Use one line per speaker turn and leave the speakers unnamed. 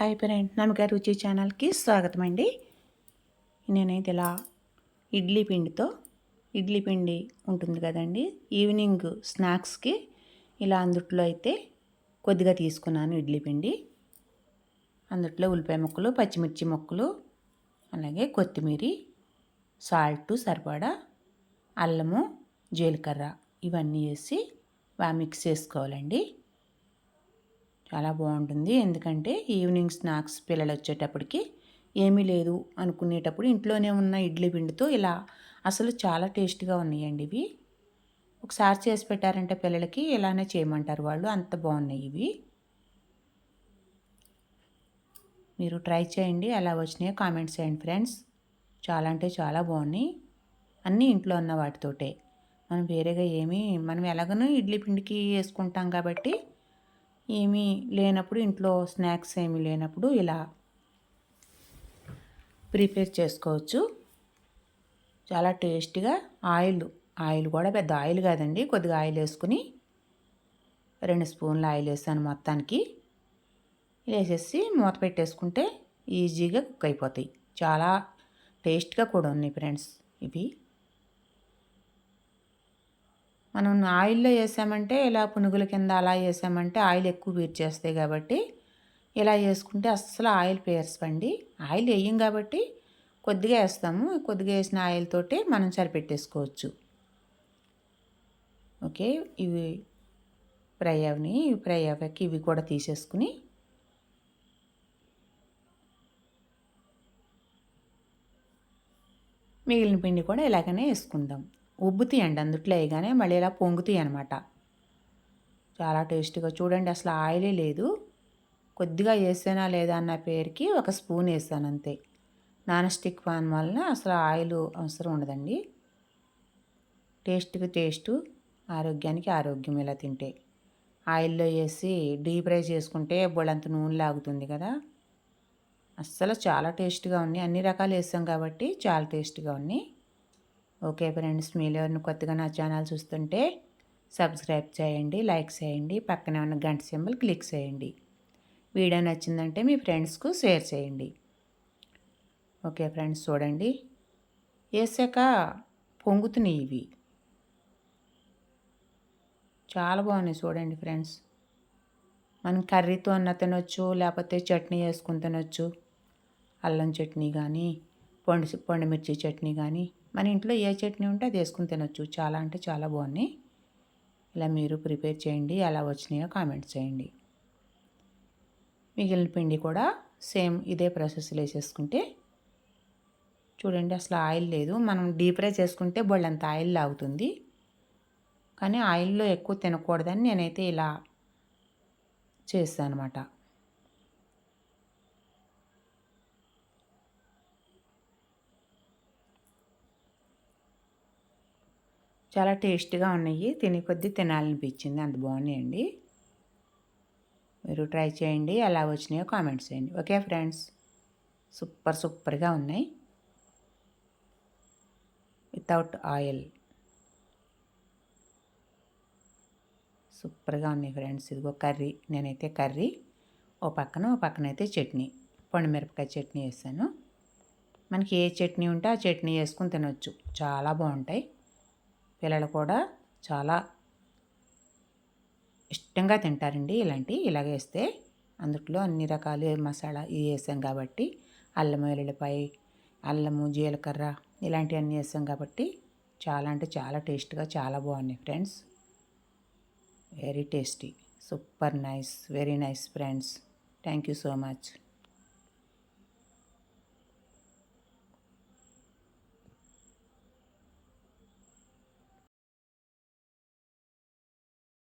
Hi friend నమ్మక రుచి ఛానల్కి స్వాగతం అండి నేనైతే ఇలా ఇడ్లీ పిండితో ఇడ్లీ పిండి ఉంటుంది కదండి ఈవినింగ్ స్నాక్స్కి ఇలా అందుట్లో అయితే కొద్దిగా తీసుకున్నాను ఇడ్లీ పిండి. అందుట్లో ఉల్లిపాయ ముక్కలు పచ్చిమిర్చి ముక్కలు అలాగే కొత్తిమీర సాల్ట్ సరిపడా అల్లము జీలకర్ర ఇవన్నీ వేసి బాగా మిక్స్ చేసుకోవాలండి. చాలా బాగుంటుంది. ఎందుకంటే ఈవినింగ్ స్నాక్స్ పిల్లలు వచ్చేటప్పటికి ఏమీ లేదు అనుకునేటప్పుడు ఇంట్లోనే ఉన్న ఇడ్లీ పిండితో ఇలా అసలు చాలా టేస్ట్గా ఉన్నాయండి ఇవి. ఒకసారి చేసి పెట్టారంటే పిల్లలకి ఇలానే చేయమంటారు వాళ్ళు. అంత బాగున్నాయి ఇవి. మీరు ట్రై చేయండి. ఎలా వచ్చినాయో కామెంట్స్ చేయండి ఫ్రెండ్స్. చాలా అంటే చాలా బాగున్నాయి. అన్నీ ఇంట్లో ఉన్న వాటితోటే. మనం వేరేగా ఏమీ మనం ఎలాగనో ఇడ్లీ పిండికి వేసుకుంటాం కాబట్టి ఏమీ లేనప్పుడు ఇంట్లో స్నాక్స్ ఏమీ లేనప్పుడు ఇలా ప్రిపేర్ చేసుకోవచ్చు. చాలా టేస్టీగా ఆయిల్ ఆయిల్ కూడా పెద్ద ఆయిల్ కాదండి. కొద్దిగా ఆయిల్ వేసుకుని రెండు స్పూన్ల ఆయిల్ వేసాను మొత్తానికి. వేసేసి మూత పెట్టేసుకుంటే ఈజీగా కుక్ అయిపోతాయి. చాలా టేస్ట్గా కూడా ఉన్నాయి ఫ్రెండ్స్ ఇవి. మనం ఆయిల్లో వేసామంటే ఇలా పునుగుల కింద అలా వేసామంటే ఆయిల్ ఎక్కువ పీర్చేస్తాయి కాబట్టి ఇలా వేసుకుంటే అస్సలు ఆయిల్ పేర్చండి ఆయిల్ వేయం కాబట్టి కొద్దిగా వేస్తాము. కొద్దిగా వేసిన ఆయిల్ తోటి మనం సరిపెట్టేసుకోవచ్చు. ఓకే ఇవి ఫ్రై అవని ఫ్రై అవ్వకి ఇవి కూడా తీసేసుకుని మిగిలిన పిండి కూడా ఇలాగనే వేసుకుందాం. ఉబ్బుతాయండి అందుట్లో వేయగానే మళ్ళీ ఇలా పొంగుతాయి అనమాట చాలా టేస్టీగా చూడండి అసలు ఆయిలే లేదు. కొద్దిగా వేసానా లేదా అన్న పేరుకి ఒక స్పూన్ వేసాను అంతే. నాన్ స్టిక్ పాన్ వలన అసలు ఆయిల్ అవసరం ఉండదండి. టేస్ట్కి టేస్ట్ ఆరోగ్యానికి ఆరోగ్యం ఇలా తింటే. ఆయిల్లో వేసి డీప్ ఫ్రై చేసుకుంటే బొళ్ళంత నూనె లాగుతుంది కదా. అస్సలు చాలా టేస్ట్గా ఉన్నాయి. అన్ని రకాలు వేసాం కాబట్టి చాలా టేస్ట్గా ఉన్నాయి. ఓకే ఫ్రెండ్స్ మీరు ఎవరిని కొత్తగా నా ఛానల్ చూస్తుంటే సబ్స్క్రైబ్ చేయండి లైక్ చేయండి పక్కనే ఉన్న గంట సింబల్ క్లిక్ చేయండి. వీడియో నచ్చిందంటే మీ ఫ్రెండ్స్కు షేర్ చేయండి. ఓకే ఫ్రెండ్స్ చూడండి. వేసాక పొంగుతున్నాయి ఇవి. చాలా బాగున్నాయి చూడండి ఫ్రెండ్స్. మనం కర్రీతో అన్న తినొచ్చు లేకపోతే చట్నీ వేసుకుని తినొచ్చు. అల్లం చట్నీ కానీ పండు పండుమిర్చి చట్నీ కానీ. మన ఇంట్లో ఏ చట్నీ ఉంటే అది వేసుకుని తినొచ్చు. చాలా అంటే చాలా బాగున్నాయి. ఇలా మీరు ప్రిపేర్ చేయండి. ఎలా వచ్చినాయో కామెంట్ చేయండి. మిగిలిన పిండి కూడా సేమ్ ఇదే ప్రాసెస్లో వేసేసుకుంటే చూడండి అసలు ఆయిల్ లేదు. మనం డీప్ ఫ్రై చేసుకుంటే బొళ్ళంత ఆయిల్ లాగుతుంది. కానీ ఆయిల్లో ఎక్కువ తినకూడదని నేనైతే ఇలా చేస్తాను అనమాట చాలా టేస్ట్గా ఉన్నాయి. తిని కొద్దీ తినాలనిపించింది. అంత బాగున్నాయండి మీరు ట్రై చేయండి. ఎలా వచ్చినాయో కామెంట్స్ చేయండి. Okay friends. సూపర్ సూపర్గా ఉన్నాయి. Without oil. సూపర్గా ఉన్నాయి ఫ్రెండ్స్. ఇదిగో కర్రీ. నేనైతే కర్రీ. ఓ పక్కన ఓ పక్కన అయితే చట్నీ. మిరపకాయ చట్నీ వేసాను. మనకి ఏ చట్నీ ఉంటే ఆ చట్నీ వేసుకుని తినొచ్చు. చాలా బాగుంటాయి. పిల్లలు కూడా చాలా ఇష్టంగా తింటారండి ఇలాంటి. ఇలాగ వేస్తే అందుట్లో అన్ని రకాలు మసాలా ఇవి వేసాం కాబట్టి అల్లం వెల్లుల్లిపాయ అల్లము జీలకర్ర ఇలాంటివన్నీ వేసాం కాబట్టి చాలా అంటే చాలా టేస్ట్గా చాలా బాగున్నాయి friends. Very tasty. Super nice very nice friends. Thank you so much.